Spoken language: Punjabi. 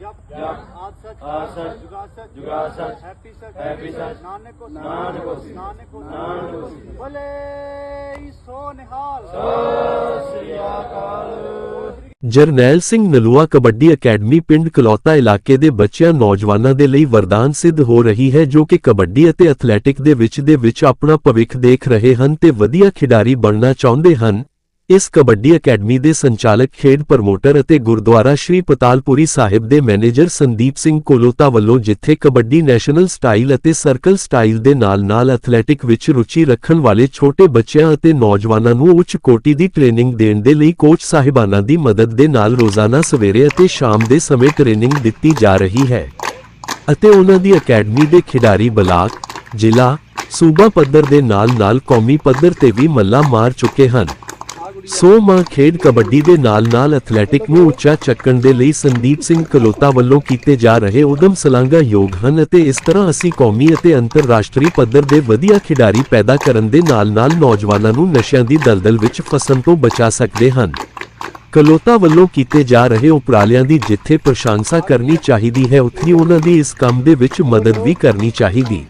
ਜਪ ਜਪ ਆਦ ਸਚ ਆਦ ਸਚ ਜੁਗਾ ਸਚ ਜੁਗਾ ਸਚ ਹੈਪੀ ਸਚ ਹੈਪੀ ਸਚ ਨਾਨਕ ਕੋ ਨਾਨਕ ਹੋਸੀ ਨਾਨਕ ਕੋ ਨਾਨਕ ਹੋਸੀ ਭਲੇ ਸੋ ਨਿਹਾਲ ਸਤਿ ਸ੍ਰੀ ਅਕਾਲ ਜਰਨੈਲ ਸਿੰਘ ਨਲੂਆ ਕਬੱਡੀ ਅਕੈਡਮੀ ਪਿੰਡ ਕਲੌਤਾ ਇਲਾਕੇ ਦੇ ਬੱਚਿਆਂ, ਨੌਜਵਾਨਾਂ ਦੇ ਲਈ ਵਰਦਾਨ ਸਿੱਧ ਹੋ ਰਹੀ ਹੈ ਜੋ ਕਿ ਕਬੱਡੀ ਅਤੇ ਐਥਲੈਟਿਕ ਦੇ ਵਿੱਚ ਦੇ ਵਿੱਚ ਆਪਣਾ ਭਵਿੱਖ ਦੇਖ ਰਹੇ ਹਨ ਤੇ ਵਧੀਆ ਖਿਡਾਰੀ ਬਣਨਾ ਚਾਹੁੰਦੇ ਹਨ। ਇਸ ਕਬੱਡੀ ਅਕੈਡਮੀ ਦੇ ਸੰਚਾਲਕ, ਖੇਡ ਪ੍ਰਮੋਟਰ ਅਤੇ ਗੁਰਦੁਆਰਾ ਸ਼੍ਰੀ ਪਤਾਲਪੁਰੀ ਸਾਹਿਬ ਦੇ ਮੈਨੇਜਰ ਸੰਦੀਪ ਸਿੰਘ ਕੋਲੋਤਾ ਵੱਲੋਂ ਜਿੱਥੇ ਕਬੱਡੀ ਨੈਸ਼ਨਲ ਸਟਾਈਲ ਅਤੇ ਸਰਕਲ ਸਟਾਈਲ ਦੇ ਨਾਲ-ਨਾਲ ਐਥਲੈਟਿਕ ਵਿੱਚ ਰੁਚੀ ਰੱਖਣ ਵਾਲੇ ਛੋਟੇ ਬੱਚਿਆਂ ਅਤੇ ਨੌਜਵਾਨਾਂ ਨੂੰ ਉੱਚ ਕੋਟੀ ਦੀ ਟ੍ਰੇਨਿੰਗ ਦੇਣ ਦੇ ਲਈ ਕੋਚ ਸਾਹਿਬਾਨਾਂ ਦੀ ਮਦਦ ਦੇ ਨਾਲ ਰੋਜ਼ਾਨਾ ਸਵੇਰੇ ਅਤੇ ਸ਼ਾਮ ਦੇ ਸਮੇਂ ਟ੍ਰੇਨਿੰਗ ਦਿੱਤੀ ਜਾ ਰਹੀ ਹੈ ਅਤੇ ਉਹਨਾਂ ਦੀ ਅਕੈਡਮੀ ਦੇ ਖਿਡਾਰੀ ਬਲਾਕ, ਜ਼ਿਲ੍ਹਾ, ਸੂਬਾ ਪੱਧਰ ਦੇ ਨਾਲ-ਨਾਲ ਕੌਮੀ ਪੱਧਰ ਤੇ ਵੀ ਮੱਲਾ ਮਾਰ ਚੁੱਕੇ ਹਨ। ਸੋ ਮਾਂ ਖੇਡ ਕਬੱਡੀ ਦੇ ਨਾਲ-ਨਾਲ ਐਥਲੈਟਿਕ ਨੂੰ ਉੱਚਾ ਚੱਕਣ ਦੇ ਲਈ ਸੰਦੀਪ ਸਿੰਘ ਕਲੋਤਾ ਵੱਲੋਂ ਕੀਤੇ ਜਾ ਰਹੇ ਉਦਮ ਸਲਾਂਘਾ ਯੋਗ ਹਨ ਅਤੇ ਇਸ ਤਰ੍ਹਾਂ ਅਸੀਂ ਕੌਮੀ ਅਤੇ ਅੰਤਰਰਾਸ਼ਟਰੀ ਪੱਧਰ ਦੇ ਵਧੀਆ ਖਿਡਾਰੀ ਪੈਦਾ ਕਰਨ ਦੇ ਨਾਲ-ਨਾਲ ਨੌਜਵਾਨਾਂ ਨੂੰ ਨਸ਼ਿਆਂ ਦੀ ਦਲਦਲ ਵਿੱਚ ਫਸਣ ਤੋਂ ਬਚਾ ਸਕਦੇ ਹਨ। ਕਲੋਤਾ ਵੱਲੋਂ ਕੀਤੇ ਜਾ ਰਹੇ ਉਪਰਾਲਿਆਂ ਦੀ ਜਿੱਥੇ ਪ੍ਰਸ਼ੰਸਾ ਕਰਨੀ ਚਾਹੀਦੀ ਹੈ, ਉੱਥੇ ਉਹਨਾਂ ਦੀ ਇਸ ਕੰਮ ਦੇ ਵਿੱਚ ਮਦਦ ਵੀ ਕਰਨੀ ਚਾਹੀਦੀ।